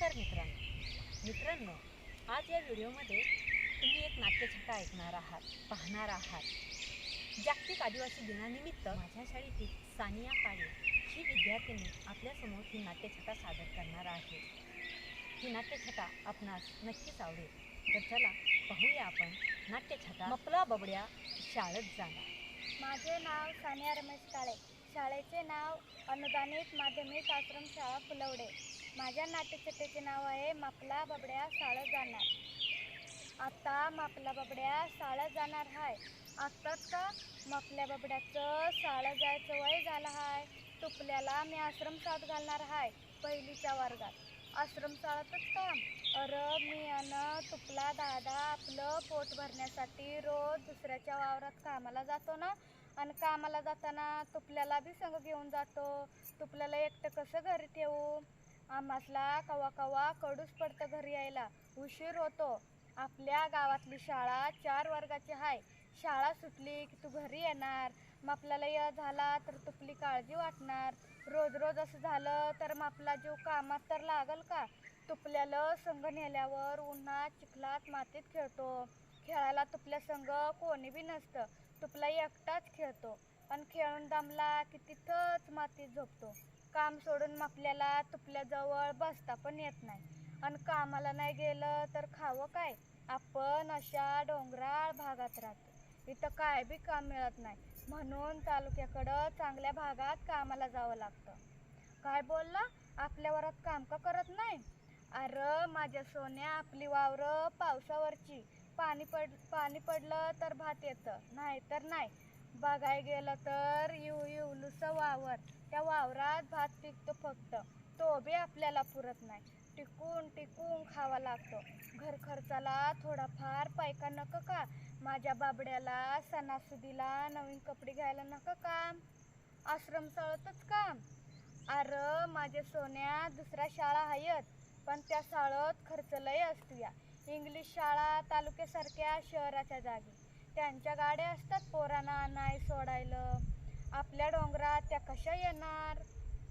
नमस्कार मित्रांनो. मित्रांनो आज या व्हिडिओमध्ये तुम्ही एक नाट्यछटा ऐकणार आहात पाहणार आहात. जागतिक आदिवासी दिनानिमित्त माझ्या शाळेतील सानिया काळे ही विद्यार्थिनी आपल्यासमोर ही नाट्यछटा सादर करणार आहे. ही नाट्यछटा आपणास नक्कीच आवडेल. तर चला पाहूया आपण नाट्यछटा मपला बबड्या शाळेत जाणार. माझे नाव सानिया रमेश काळे. शाळेचे नाव अनुदानित माध्यमिक आश्रम शाळा फुलवडे. माझ्या नाट्यचट्याचे नाव आहे मापला बबड्या साळत जाणार. आता मापला बबड्या साळत जाणार हाय. आत्ताच का मापल्या बबड्याचं साळत जायचं वय झालं हाय. तुपल्याला मी आश्रम शाळेत घालणार हाय पहिलीच्या वर्गात. आश्रम शाळेतच काम. अर मी अन तुपला दादा आपलं पोट भरण्यासाठी रोज दुसऱ्याच्या वावरात कामाला जातो ना. आणि कामाला जाताना तुपल्याला बी संग घेऊन जातो. तुपल्याला एकटं कसं घरी ठेवू? आम्हासला कवा कवा कडूस पडतं घरी यायला. उशीर होतो. आपल्या गावातली शाळा चार वर्गाची आहे शाळा सुटली की तू घरी येणार. मग आपल्याला य झाला तर तुपली काळजी वाटणार. रोज रोज असं झालं तर मग आपला जीव कामात तर लागल का? तुपल्याला संघ नेल्यावर उन्हात चिखलात मातीत खेळतो. खेळायला तुपल्या संघ कोणी बी नसतं. तुपला एकटाच खेळतो. आणि खेळून दमला की तिथंच मातीत झोपतो. काम सोडून मग आपल्याला तुपल्याजवळ बसता पण येत नाही. आणि कामाला नाही गेलं तर खावं काय? आपण अशा डोंगराळ भागात राहतो. इथं काय बी काम मिळत नाही. म्हणून तालुक्याकडं चांगल्या भागात कामाला जावं लागतं. काय बोलला? आपल्या वरात काम का करत नाही? अरे माझ्या सोन्या आपली वावरं पावसावरची. पाणी पड पाणी पडलं तर भात येतं नाही तर नाही. बघाय गेलं तर येऊ येऊलुसं वावर. त्या वावरात भात पिकतो फक्त. तो बी आपल्याला पुरत नाही. टिकून टिकून खावा लागतो. घर खर्चाला थोडाफार पैका नको का? माझ्या बाबड्याला सणासुदीला नवीन कपडे घ्यायला नका का? आश्रम सळतच काम अरे माझ्या सोन्या दुसऱ्या शाळा आहेत पण त्या शाळेत खर्च लय असतो या इंग्लिश शाळा तालुक्यासारख्या शहराच्या जागी. त्यांच्या गाड्या असतात पोरांना नाही सोडायला. आपल्या डोंगरात त्या कशा येणार?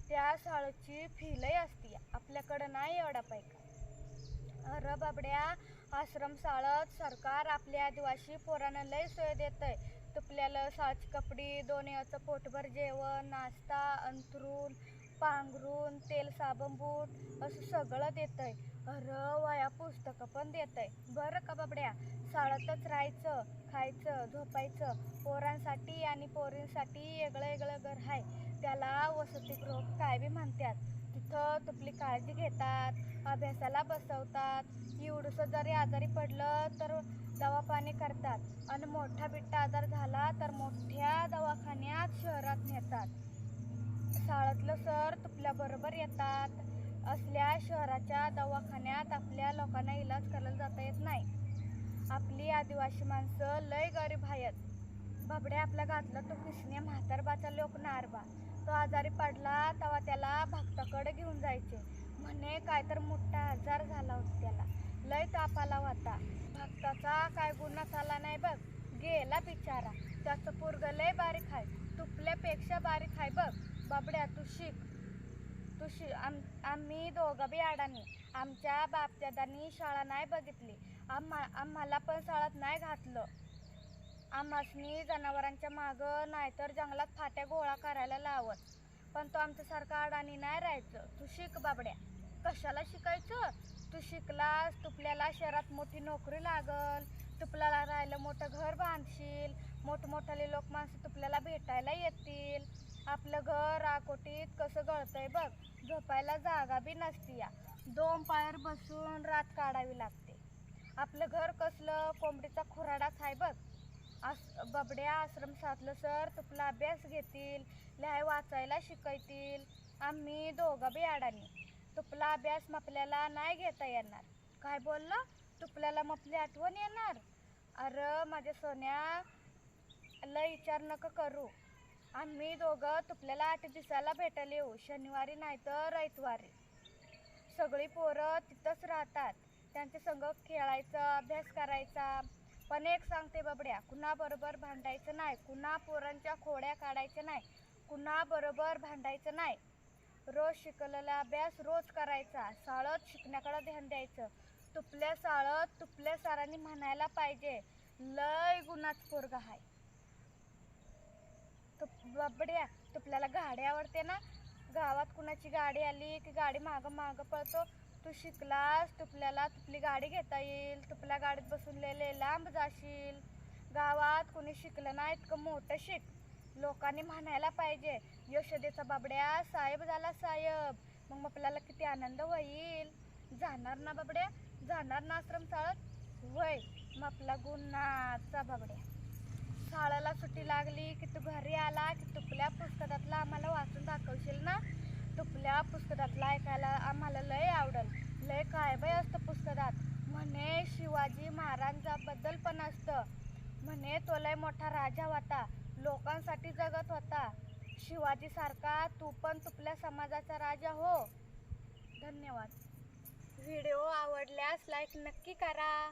त्या साळची फीलही असती. आपल्याकडं नाही एवढा पैका. अरे बाबड्या आश्रम साळत सरकार आपल्या आदिवासी पोरांना लय सोय देतंय. तुपल्याला साळची कपडी दोन्हीचं पोटभर जेवण नाश्ता अंथरून पांघरून तेल साबण बूट असं सगळं देतंय. अरे वया पुस्तकं पण देतंय. बरं का बाबड्या? शाळेतच राहायचं खायचं झोपायचं. पोरांसाठी आणि पोरींसाठी वेगळं वेगळं घर आहे त्याला वसतिगृह काय बी म्हणतात तिथं तुपली काळजी घेतात अभ्यासाला बसवतात. एवढंसं जरी आजारी पडलं तर दवापाणी करतात. आणि मोठा बिट्टा आजार झाला तर मोठ्या दवाखान्यात शहरात नेतात. शाळेतलं सर तुपल्याबरोबर येतात. असल्या शहराच्या दवाखान्यात आपल्या लोकांना इलाज करायला जाता येत नाही. आपली आदिवासी माणसं लय गरीब आहेत. बाबड्या आपल्या घातला तो किसने म्हातारबाचा लोक नारबा तो आजारी पडला तेव्हा त्याला भक्ताकडे घेऊन जायचे. म्हणे काय तर मोठा आजार झाला होता त्याला. लय ताप आला होता. भक्ताचा काय गुन्हा झाला नाही बघ. गेला बिचारा. त्याचं पोरग लय बारीक आहे. तुपल्यापेक्षा बारीक आहे बघ. बाबड्या तू शिक तू शि आम आम्ही दोघं बी अडाणी. आमच्या बापदादांनी शाळा नाही बघितली. आम्हा आम्हाला पण शाळेत नाही घातलं. आम्हासनी जनावरांच्या मागं नाहीतर जंगलात फाट्या गोळा करायला लावत. पण तो आमच्यासारखा अडाणी नाही राहायचं. तू शिक बाबड्या. कशाला शिकायचं? तू शिकलास तुपल्याला शहरात मोठी नोकरी लागल तुपल्याला राहिलं मोठं घर बांधशील मोठमोठाले लोक माणसं तुपल्याला भेटायला येतील. आपलं घर आकोटीत कसं गळतंय बघ. झोपायला जागा बी नसती या. दोन पायर बसून रात काढावी लागते. आपलं घर कसलं? कोंबडीचा खुराडाच आहे बघ. आस बबड्या आश्रम साधलं सर तुपला अभ्यास घेतील लिहाय वाचायला शिकवतील. आम्ही दोघं बी अडाणी. तुपला अभ्यास मपल्याला नाही घेता येणार. काय बोललं? तुपल्याला मपली आठवण येणार? अरे माझ्या सोन्या लय विचार नका करू. आम्ही दोघं तुपल्याला आठ दिवसाला भेटायला येऊ. शनिवारी नाही तर रविवारी. सगळी पोरं तिथंच राहतात. त्यांचे संग खेळायचं अभ्यास करायचा. पण एक सांगते बाबड्या कुणाबरोबर भांडायचं नाही. कुणा पोरांच्या खोड्या काढायच्या नाही. कुणाबरोबर भांडायचं नाही. रोज शिकलेला अभ्यास रोज करायचा. शाळेत शिकण्याकडे ध्यान द्यायचं. तुपल्या शाळेत तुपल्या सरांनी म्हणायला पाहिजे लय गुणाच पोरग आहे तुप बाबड्या तुपल्याला गाडी आवडते ना? गावात कुणाची गाडी आली की गाडी मागं मागं पळतो. तू शिकलास तुपल्याला तुपली गाडी घेता येईल तुपल्या गाडीत बसून लेले लांब जाशील. गावात कोणी शिकलं ना इतकं मोठं शिक. लोकांनी म्हणायला पाहिजे यशोदेचा बाबड्या साहेब झाला साहेब. मग आपल्याला किती आनंद होईल. जाणार ना बाबड्या? जाणार ना आश्रम चाळत? वय मग आपला गुन्हाचा बाबड्या. शाळेला सुट्टी लागली की तू घरी आला की तुपल्या पुस्तकातला आम्हाला वाचून दाखवशील ना? तुपल्या पुस्तकातला ऐकायला आम्हाला लय आवडल. लय काय बाय असतं पुस्तकात. म्हणे शिवाजी महाराजांबद्दल पण असतं. म्हणे तो लय मोठा राजा होता. लोकांसाठी जगत होता. शिवाजी सारखा तू पण तुपल्या समाजाचा राजा हो. धन्यवाद. व्हिडिओ आवडल्यास लाईक नक्की करा.